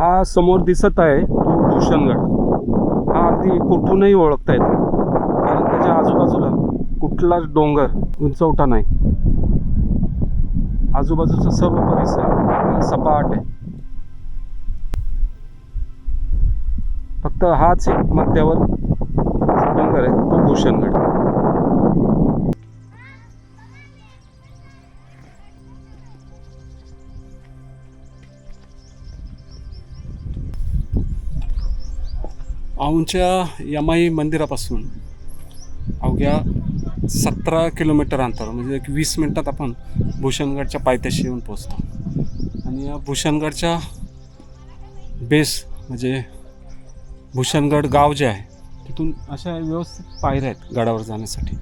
हा समोर दिसत आहे तो भूषणगड. हा अगदी कुठूनही ओळखता येतो. कारण त्याच्या आजूबाजूला कुठलाच डोंगर उंचवटा नाही. आजूबाजूचा सर्व परिसर सपाट आहे. फक्त हाच एक मध्यावर डोंगर आहे तो भूषणगड. औंच्या यमाई मंदिरापासून अवघ्या सतरा किलोमीटर अंतर म्हणजे एक वीस मिनटात आपण भूषणगडच्या पायथ्याशी येऊन पोचतो आणि या भूषणगडच्या बेस म्हणजे भूषणगड गाव जे आहे तिथून अशा व्यवस्थित पायऱ्या आहेत गडावर जाण्यासाठी.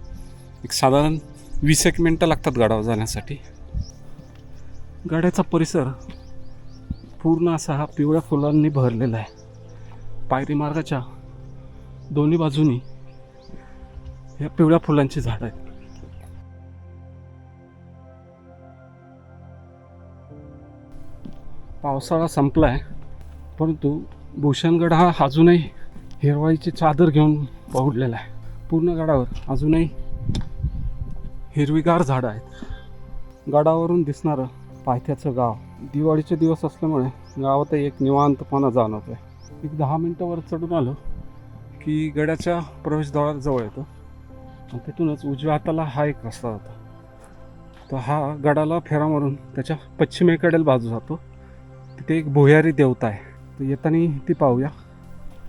एक साधारण वीस एक मिनटं लागतात गडावर जाण्यासाठी. गडाचा परिसर पूर्ण असा हा पिवळ्या फुलांनी भरलेला आहे. पायरी मार्गाच्या दोन्ही बाजूनी या पिवळ्या फुलांची झाडं आहेत. पावसाळा संपला आहे परंतु भूषणगड हा अजूनही हिरवाईची चादर घेऊन पहुडलेला आहे. पूर्ण गडावर अजूनही हिरवीगार झाडं आहेत. गडावरून दिसणारं पायथ्याचं गाव दिवाळीचे दिवस असल्यामुळे गावात एक निवांतपणा जाणवतोय. एक दहा मिनटं वर चढून आलो की गडाच्या प्रवेशद्वाराजवळ येतो. आणि तिथूनच उजव्या हाताला हा एक रस्ता जातो. तर हा गडाला फेरा मारून त्याच्या पश्चिमेकडील बाजू जातो. तिथे एक भुयारी देवता आहे. तर येताना ती पाहूया.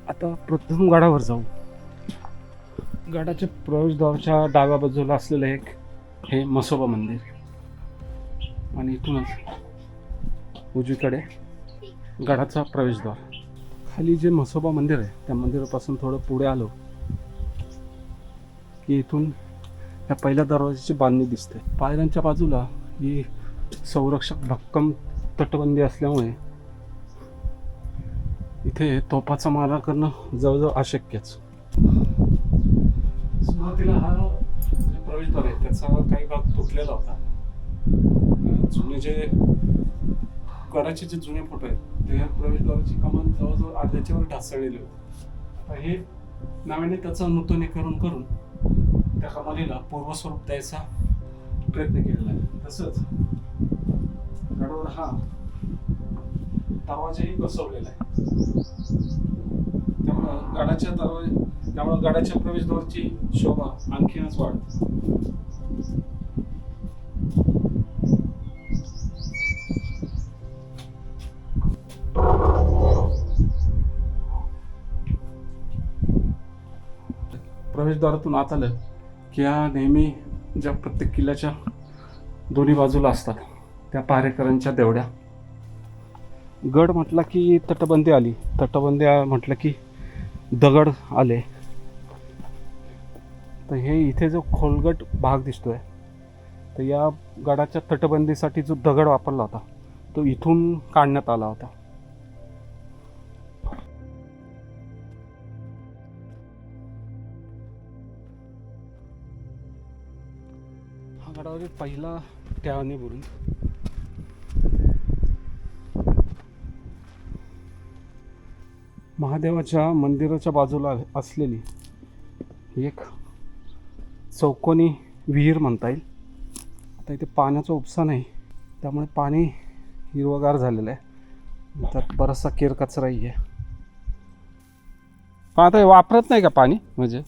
आता प्रथम गडावर जाऊ. गडाच्या प्रवेशद्वाराच्या डाव्या बाजूला असलेलं एक हे मसोबा मंदिर. आणि इथूनच उजवीकडे गडाचा प्रवेशद्वार. खाली जे म्हसोबा मंदिर आहे त्या मंदिरापासून थोडं पुढे आलो की इथून या पहिल्या दरवाजाची बांधणी दिसते. पायऱ्यांच्या बाजूला ही संरक्षक भक्कम तटबंदी असल्यामुळे इथे तोफाचा मारा करणं जवळजवळ अशक्यच. सुरुवातीला हा जे प्रवेशद्वार आहे त्याचा काही भाग तुटलेला होता. जुने जे गडाचे जे जुने फोटो आहेत ते या प्रवेशद्वाराची कमान जवळजवळ अर्ध्याच्यावर ढासळलेली होती. आता हे नव्याने त्याचं नूतनीकरण करून त्या कमालीला पूर्वस्वरूप द्यायचा प्रयत्न केलेला आहे. तसंच गडावर हा दरवाजाही बसवलेला आहे. त्यामुळं गडाच्या दरवाजा त्यामुळं गडाच्या प्रवेशद्वारची शोभा आणखीनच वाढते. प्रवेशद्वारातून आत आलं की ह्या नेहमी ज्या प्रत्येक किल्ल्याच्या दोन्ही बाजूला असतात त्या पहारेकरांच्या देवड्या. गड म्हटला की तटबंदी आली. तटबंदी म्हटलं की दगड आले. तर हे इथे जो खोलगट भाग दिसतोय तर या गडाच्या तटबंदीसाठी जो दगड वापरला होता तो इथून काढण्यात आला होता. हा गडावरील पहिला त्याने भरून. महादेवाच्या मंदिराच्या बाजूला असलेली एक चौकोनी विहीर म्हणता येईल. आता इथे पाण्याचा उपसा नाही त्यामुळे पाणी हिरवगार झालेलं आहे. त्यात बराचसा केर कचराही आहे. पण आता वापरत नाही का पाणी? म्हणजे?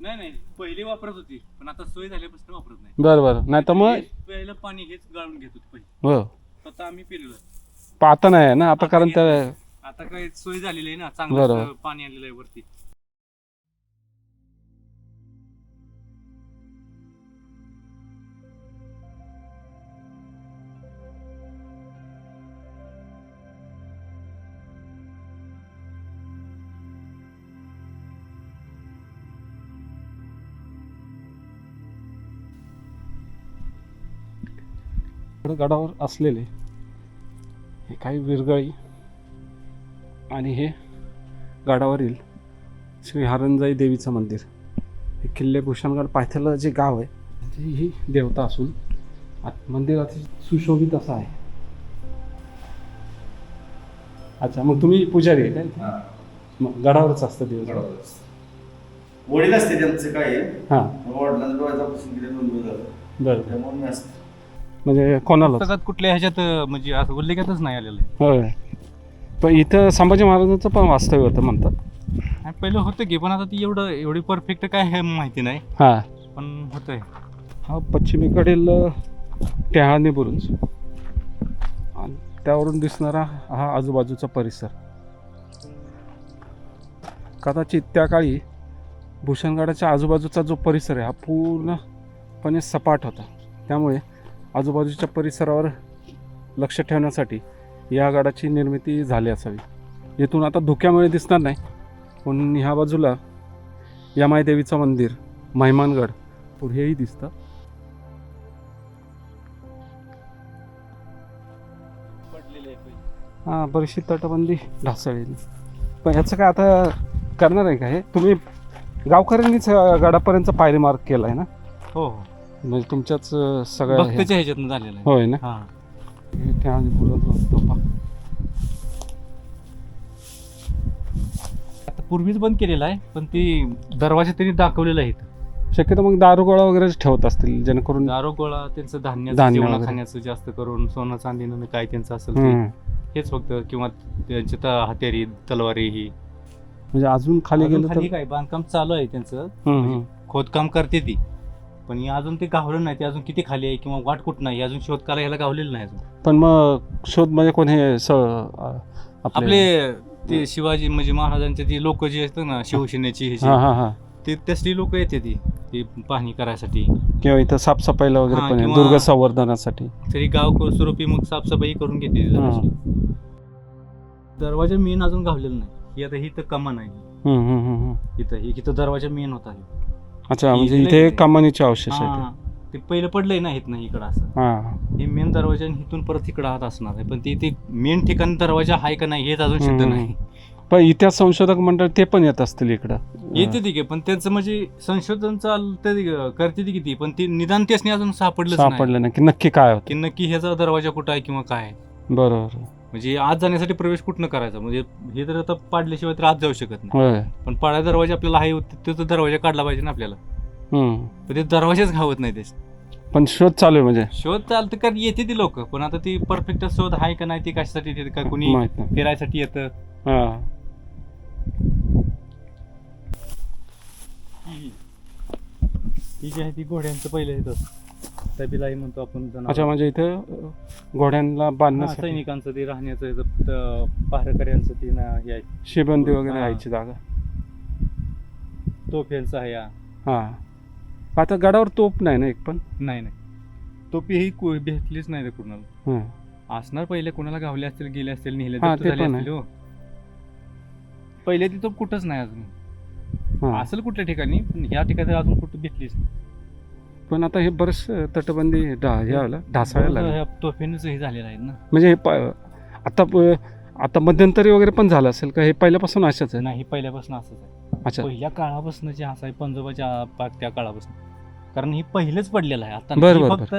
नाही नाही. पहिली वापरत होती पण आता सोय झाल्यापासून वापरत नाही. बरं बरं. नाही तर मग? प्यायला पाणी हेच गाळून घेत होतो पहिले. हो. स्वतः आम्ही पिलेलं पण आता नाही आहे ना आता कारण त्या आता काय सोय झालेली आहे ना बरोबर. चांगलं पाणी आलेलं आहे वरती. गडावर असलेले हे काही विरगळी आणि हे गडावरील श्री हरंजाई देवीचं मंदिर. हे किल्ले भूषणगड पायथ्याला जे गाव आहे ती ही देवता असून मंदिर अति सुशोभित असं आहे. अच्छा मग तुम्ही पुजारी आहे काय मग गडावरच असतं दिवस वडील असते त्यांचं काय आहे हां वडिलांचं गेले दोन दिवस झालं. बरं. त्यामुळे मी असतं. म्हणजे कोणाला पुस्तकात कुठल्या ह्याच्यात अं, म्हणजे असं उल्लेखातच नाही आलेलं आहे. होय. पण इथं संभाजी महाराजांचं पण वास्तव्य होतं म्हणतात. आणि पहिलं होतं की पण आता ती एवढं एवढी परफेक्ट काय हे माहिती नाही. हां. पण होतंय. हा पश्चिमेकडील टॅहाळणी बुरुज. आणि त्यावरून दिसणारा हा आजूबाजूचा परिसर. कदाचित त्या काळी भूषणगडाच्या आजूबाजूचा जो परिसर आहे हा पूर्णपणे सपाट होता. त्यामुळे आजूबाजूच्या परिसरावर लक्ष ठेवण्यासाठी या गडाची निर्मिती झाली असावी. येथून आता धुक्यामुळे दिसणार नाही. पण ह्या बाजूला यमाई देवीचं मंदिर महिमानगड पुढेही दिसतं. हां बरीचशी तटबंदी ढासळलेली. पण ह्याचं काय आता करणार आहे का हे? तुम्ही गावकऱ्यांनीच गडापर्यंत पायरी मार्क केला आहे ना? हो हो. म्हणजे तुमच्याच सगळ्या भक्ताच्या ह्याच्यातनं झालेलं आहे होय ना हा तोफा. आता पूर्वीच बंद केलेलं आहे पण ती दरवाजा त्यांनी दाखवलेला आहे इथं. शक्यतो मग दारुगोळा वगैरेच ठेवत असतील जेणेकरून दारू गोळा त्यांचं धान्य धान्य जेवणा वगैरे. खाण्याचं जास्त करून सोनं चांदीनं काय त्यांचं असेल ते हम्म. हेच फक्त किंवा त्यांची त- हत्यारी तलवारी ही म्हणजे अजून खाली अजून गेलं तर खाली काय बांधकाम चालू आहे त्यांचं हम्म, हम्म. खोदकाम करते ती पण हे अजून ते गावलं नाही ते अजून किती खाली आहे किंवा वाट कुठं नाही अजून शोध करायला ह्याला गावलेलं नाही अजून. पण मग शोध म्हणजे कोण हे स अं, आपले ते शिवाजी म्हणजे महाराजांचे ते लोक जे असतात ना शिवसेनेची हां हां हां ते तसली लोक येते ती ती पाहणी करायसाठी. किंवा इथं साफसफाईला वगैरे हां, पण आहे किंवा- दुर्ग संवर्धनासाठी. तरी गाव स्वरूपी मग साफसफाई करून घेते ती जराशी. दरवाजा मेन अजून गावलेला नाही. ही आता ही तर कमान आहे. हम्म, हम्म, हम्म, हम्म. इथं ही इथं दरवाजा मेन होता. हे. अच्छा म्हणजे इथे इथे. कमानीचे अवशेष आहेत हा, ते पहिलं पडलंय ना इथनं इकडं असं. हां. हे मेन दरवाजा आणि इथून परत इकडं हात असणार आहे. पण ते ते मेन ठिकाणी दरवाजा आहे का नाही हेच अजून सिद्ध हम्म. नाही. पण इतिहास संशोधक मंडळ ते पण येत असतील इकडं. येते ती की पण त्यांचं म्हणजे संशोधन चालतं करते ती किती पण ते निदान त्यासनी अजून सापडलंच नाही. सापडलं नाही की नक्की काय होतं? की नक्की ह्याचा दरवाजा कुठं आहे किंवा काय आहे. बरोबर. म्हणजे आत जाण्यासाठी प्रवेश कुठनं करायचा? म्हणजे हे तर आता पाडल्याशिवाय तर आत जाऊ शकत नाही. होय. पण पाडा दरवाजा आपल्याला आहे तो तो दरवाजा काढला पाहिजे ना आपल्याला. हम्म. पण ते दरवाजाच घावत नाही ते. पण शोध चालू आहे म्हणजे. शोध चालतं कारण येते ती लोक पण आता ती परफेक्ट शोध आहे का नाही ती कशासाठी येते का कुणी माहीत नाही. फिरायसाठी येतं? हा. ही जी आहे ती घोड्यांचं पहिलं येतं तबिलाई म्हणतो आपण. अच्छा म्हणजे इथं घोड्यांना बांधण्यासाठी सैनिकांचं ते राहण्याचं याचं, पहारेकऱ्यांचं ते ना हे आहे शिबंदी वगैरे. राहायची जागा तोफ्यांचं आहे या हा आता गडावर तोप नाही ना एक पण नाही नाही तोपी ही कु- भेटलीच नाही रे कुणाला हं. असणार पहिले कुणाला गावले असतील गेले असतील नेले हा, जप्त ते झाले पण असतील हो. पहिले ती तो कुठंच नाही अजून हा. असेल कुठल्या ठिकाणी पण ह्या ठिकाणी अजून कुठं भेटलीच नाही. पण आता हे बरेच तटबंदी ढा- हे आलं ढासाळायला लागलं. ह्या तोफेनच हे झालेलं आहे ना? म्हणजे हे प- आता प- आता मध्यंतरी वगैरे पण झालं असेल का? हे पहिल्यापासून अशाच आहे नाही पहिल्यापासून असंच आहे. अच्छा. पहिल्या काळापासून जे असं आहे पंजोबाच्या पाक त्या काळापासून. कारण ही पहिलेच पडलेलं आहे. आता बरं, ही बरं, फक्त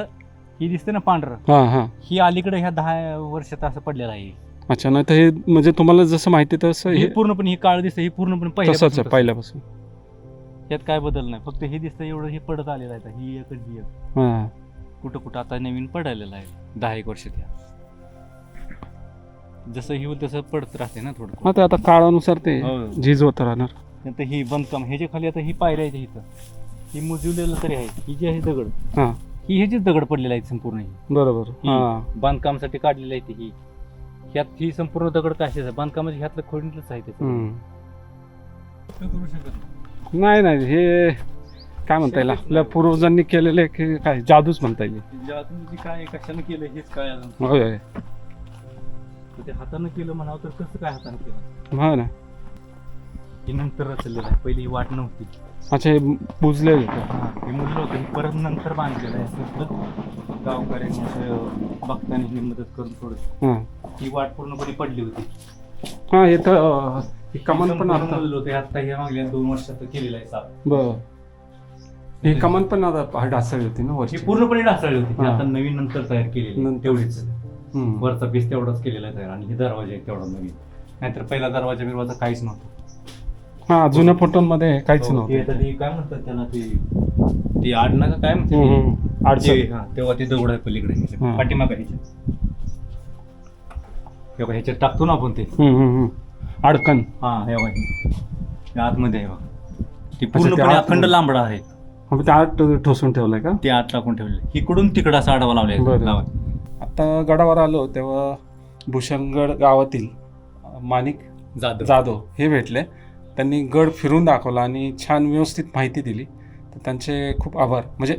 ही दिसते ना पांढरं. हां हां. ही अलीकडे ह्या दहा वर्षात असं पडलेलं आहे. अच्छा नाही तर हे म्हणजे तुम्हाला जसं माहिती तसं हे हे पूर्णपणे ही काळ दिसते ही पूर्णपणे तसंच आहे. पहिल्यापासून. यात काय बदल नाही. फक्त हे दिसतं एवढं हे पडत आलेलं आहे आता. ही एक आणि ही एक. हां. कुठं कुठं आता नवीन पडायलेलं आहे. दहा एक वर्षात या जसं ही होईल तसं पडत राहते ना थोडं हा ते आता काळानुसार ते हो. झीज होत राहणार. नंतर ही बांधकाम ह्याच्या खाली आता ही पायऱ्या आहेत इथं ही मुजवलेलं तरी आहे. ही जी आहे दगड हां. ही ह्याचीच दगड पडलेला आहे संपूर्ण ही. बरोबर. ही बांधकामासाठी काढलेली आहे ती ही. ह्यात ही संपूर्ण दगड काशीच आहे. बांधकामाची ह्यातलं खोडीतलंच आहे हम्म. करू शकत नाही. नाही नाही हे काय म्हणता येईल? आपल्या पूर्वजांनी केलेले की काय? जादूच म्हणता येईल. म्हणजे अजून जे काय कशानं केलं हेच काय अजून? होय होय. तर ते हातानं केलं म्हणावं तर कसं काय हातानं केलं? हा ना. ही नंतर रचलेलं आहे. पहिली ही वाट नव्हती. अच्छा हे बुजलेले हे मुलं होतं. हे परत नंतर बांधलेलं आहे. असं परत गावकऱ्यांनी असं बघताना ही मदत करून थोडं हां. ही वाट पूर्णपणे पडली होती. हां हे हे कमान पण आता होते आता ह्या मागल्या दोन वर्षात केलेलं आहे साफ बर हे कमान पण आता ढासळी होती ना ही वरची पूर्णपणे ढासळली होती ती हा. आता नवीन नंतर तयार केलेली नंतर. तेवढीच हम्म. वरचा पीस तेवढाच केलेला आहे तयार आणि हे दरवाजा आहे तेवढा नवीन नाहीतर पहिला दरवाजा बिरवाजा काहीच नव्हतं हा जुन्या फोटोमध्ये काहीच हो, ते नव्हतं आता ती काय म्हणतात त्याला ती ती आडना का काय म्हणते हम्म, ती? हम्म. अडचण. ते- हा, तेव्हा ते दगड आहे पलीकडे ह्याच्या, हा. पाठीमागं ह्याच्या तेव्हा ह्याच्यात टाकतो ना आपण ते. हम्म, हम्म, हम्म. अडकण हा हे बघा हे. आतमध्ये आहे बघा. ती ते पूर्णपणे आतमध्ये. अखंड लांबडा आहे. मग ते आत ठोसून ठेवलंय का? ते आत टाकून ठेवले. इकडून तिकडं असा आडवा लावलाय. बरं. लावा. आता गडावर आलो तेव्हा भूषणगड गावातील अं, माणिक जाधव. जाधव हे भेटले. त्यांनी गड फिरून दाखवला आणि छान व्यवस्थित माहिती दिली. तर त्यांचे खूप आभार. म्हणजे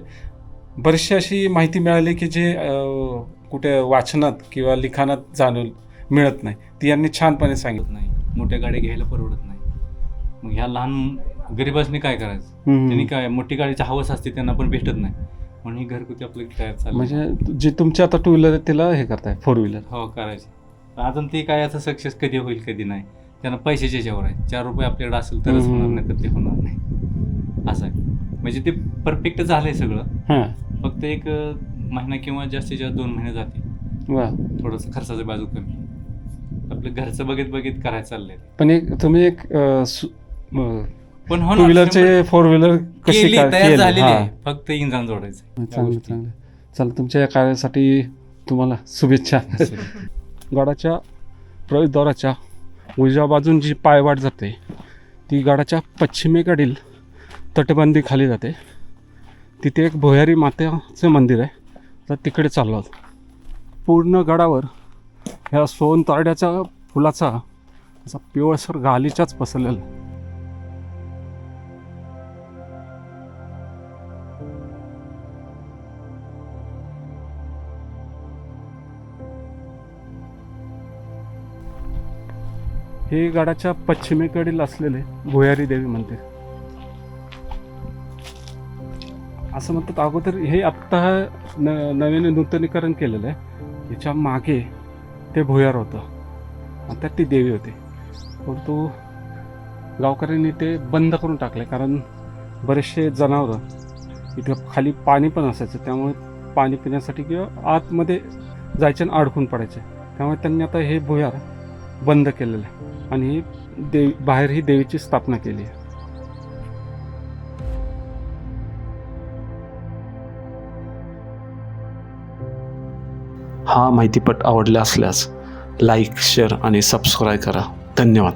बरीचशी अशी माहिती मिळाली की जे अं, कुठे वाचनात किंवा लिखाणात जाणून मिळत नाही. ती यांनी छानपणे सांगितलं. नाही. मोठ्या गाड्या घ्यायला परवडत नाही. मग ह्या लहान गरीबासनी काय करायचं. त्यांनी काय मोठी गाडीची हवस असते त्यांना पण भेटत नाही. म्हणून ही घरगुती आपलं टायर चाललं. म्हणजे जे तुमची आता टू व्हीलर आहे तिला हे करताय फोर व्हीलर हो करायचे. अजून ते काय असं सक्सेस कधी होईल कधी नाही. त्यांना पैशाच्या याच्यावर आहे. चार रुपये आपल्याकडे असेल तरच. होणार नाही तर ते होणार नाही. असं आहे. म्हणजे ते परफेक्ट झालंय सगळं. हां. फक्त एक महिना किंवा जास्तीत जास्त दोन महिने जातील. वा. थोडंसं खर्चाचं बाजू कमी. आपलं घरचं बघित बघित करायचं चाललंय पण एक तुम्ही एक अं, सु- पण टू हो ना, व्हीलरचे फोर व्हीलर कशी केली काय- तयार केली? झालेली हां. आहे. फक्त इंधन जोडायचं चांगलं गोष्टी. चांगलं. चला तुमच्या या कार्यासाठी तुम्हाला शुभेच्छा. गडाच्या प्रवेशद्वाराच्या उजव्या बाजून जी पायवाट जाते ती गडाच्या पश्चिमेकडील तटबंदी खाली जाते. तिथे एक भुयारी मातेचं मंदिर आहे. तर तिकडे चाललो आहोत. पूर्ण गडावर ह्या सोनतारड्याच्या फुलाचा असा पिवळसर गालीच्याच पसरलेला आहे. हे गडाच्या पश्चिमेकडील असलेले भुयारी देवी मंदिर असं म्हणतात अगोदर हे आत्ता न नवीन नूतनीकरण केलेलं आहे याच्या मागे ते भुयार होतं. आणि त्यात ती देवी होती. परंतु गावकऱ्यांनी ते बंद करून टाकले कारण बरेचसे जनावरं इथं खाली पाणी पण असायचं. त्यामुळे पाणी पिण्यासाठी किंवा आतमध्ये जायचे आणि अडकून पडायचे. त्यामुळे त्यांनी आता हे भुयार बंद केलेलं आहे. आणि देवी बाहेर ही देवीची स्थापना केली आहे. हा माहितीपट आवडला असल्यास लाईक शेअर आणि सबस्क्राईब करा. धन्यवाद.